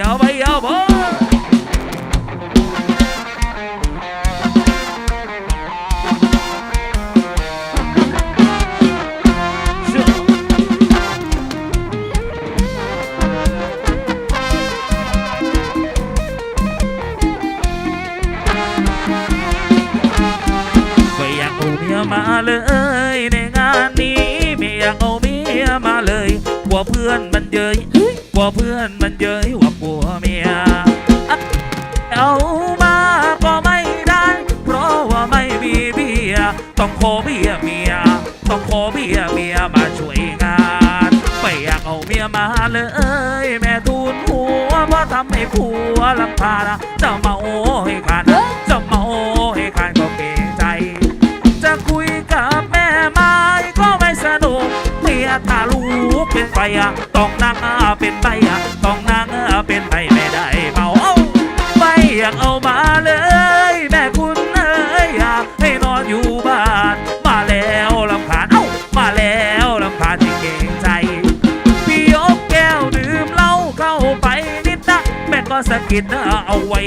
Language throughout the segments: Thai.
เอาไปเอาไปไม่อยากเอาเมียมาเลยในงานนี้ไม่อยากเอาเมียมาเลยกลัวเพื่อนมันเย้ยกลัวเพื่อนมันเย้ย ต้องขอเบียร์เมีย ต้องขอเบียร์เมียมาช่วยงานไม่อยากเอาเมียมาเลย แม่ทูลหัวเพราะทำให้ผัวลำพานะจะเมาให้ขาดจะเมาให้ขาดก็เกรงใจ จะคุยกับแม่ไม้ก็ไม่สนุกเมียถ้าลูกเป็นไปอะต้องนั่งเป็นไปอะต้องนั่งเป็นไปไม่ได้เมาเอ้าไม่อยากเอามาเลย ก็สะกิดเอาไว้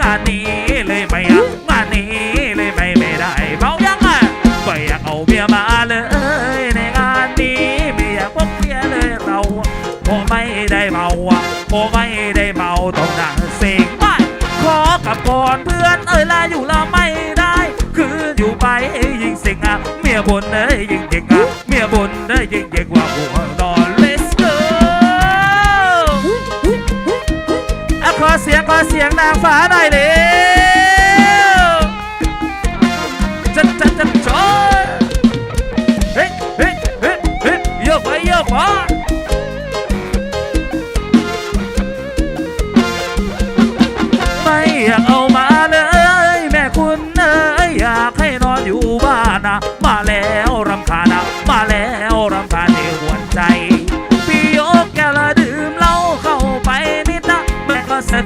งานนี้เลยไม่งานนี้เลยไม่ไม่ได้เมายังไงไม่อยากเอาเมียมาเลยในงานนี้ไม่อยากพบเมียเลยเราพอไม่ได้เมาอะพอไม่ได้ เสียงขอเสียงนางฟ้าหน่อยเร็วจัดจัดจัดจอยเฮ้ยเฮ้ยเฮ้ยเฮ้ยโยกไปโยกมาไม่อยากเอามาเลย แม่คุณเอ้ยอยากให้นอนอยู่บ้านนะมาแล้วรำคาญ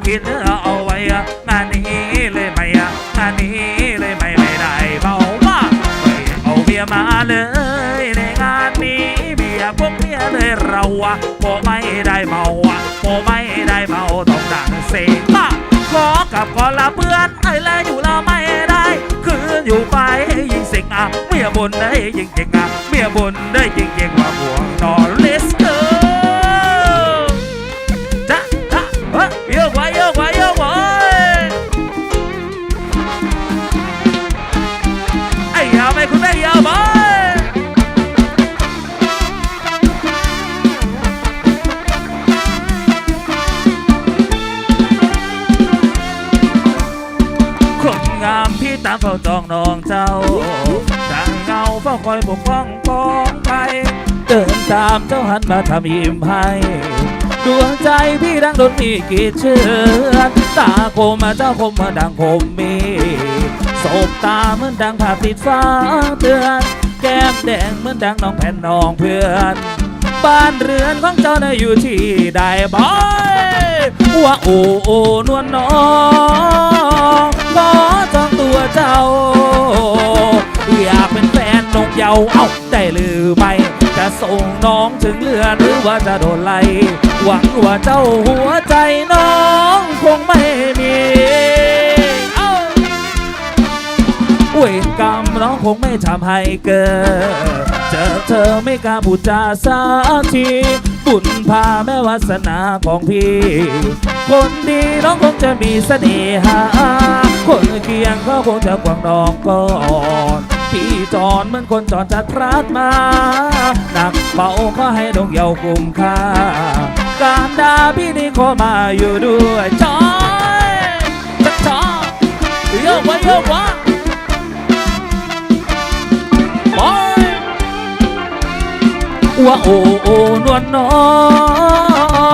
ก็สะกิดเอาไว้อะงานนี้เลยไม่อะงานนี้เลยไม่ไม่ได้เบามาไม่เอาเมียมาเลยในงานนี้เมียพวกเมียเลยเราอะพอไม่ได้เมาอะพอไม่ได้เมาต้องดังเสียงมาขอกับขอลาเพื่อนไอ้แล้วอยู่ละไม่ได้คืนอยู่ไปยิงเสิงอะเมียบนได้ยิงเก่งอะเมียบนได้ยิงเก่งว่าห่วงนอนามที่ตามเฝ้าจองน้องเจ้าดังเงาเฝ้าคอยปกป้องป้องไป เดินตามเจ้าหันมาทำยิ้มให้ดวงใจพี่ดังดนมีกี่เชือนตาคมมาเจ้าคมมาดังคมมีสบตาเหมือนดังภาพติดฟ้าเตือน แก้มแดงเหมือนดังน้องแผ่นน้องเพื่อนบ้านเรือนของเจ้าได้อยู่ที่ใดบอยว่าโอ้โอ้นวลน้องขอจอง เจ้า อยากเป็นแฟนนกเยาเอ้าได้หรือไม่จะส่งน้องถึงเรือหรือว่าจะโดนไล่หวังว่าเจ้าหัวใจน้องคงไม่มีเอ้าเวรกรรมน้องคงไม่ทำให้เกิดเจอเธอไม่กล้าพูดจาสักทีบุญพาแม่วาสนาของพี่ คนดีน้องคงจะมีเสน่หา คนเคียงก็คงจะกวางน้องก่อนพี่จอนเหมือนคนจอนจากพรัดมาหนักเบาก็ให้ดงเยาวกุมค่าการดาพี่นี่ขอมาอยู่ด้วยจอยจะจอยโยกไว้โยกไว้บอยว่าโอ้โอ้นวลน้อ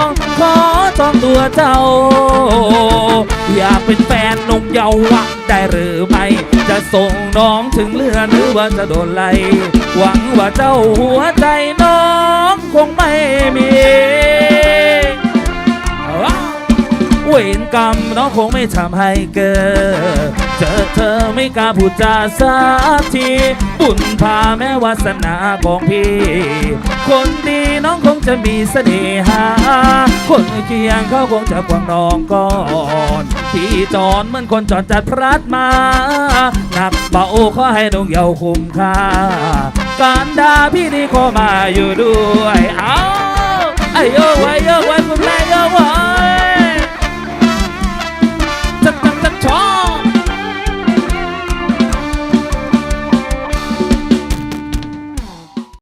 งขอ จองตัวเจ้า อยากเป็นแฟนนุ่มเยาว์ะได้หรือไม่ จะส่งน้องถึงเรือหรือว่าจะโดนไล่หวังว่าเจ้าหัวใจน้องคงไม่มีว้าวเวรกรรมน้องคงไม่ทำให้เกิด เจอเธอไม่กล้าพูดจาสักที บุญพาแม้วาสนาของพี่ คนดีน้องคงจะมีเสน่หา คนเคียงเขาคงจะกวางน้องก่อนพี่จอนเหมือนคนจอนจัดพลัดมาหนักเบาขอให้น้องเยาคุ้มค่า การด่าพี่นี่ขอมาอยู่ด้วย เอาไอ้โยไว้โยไว้คุณแม่โยไว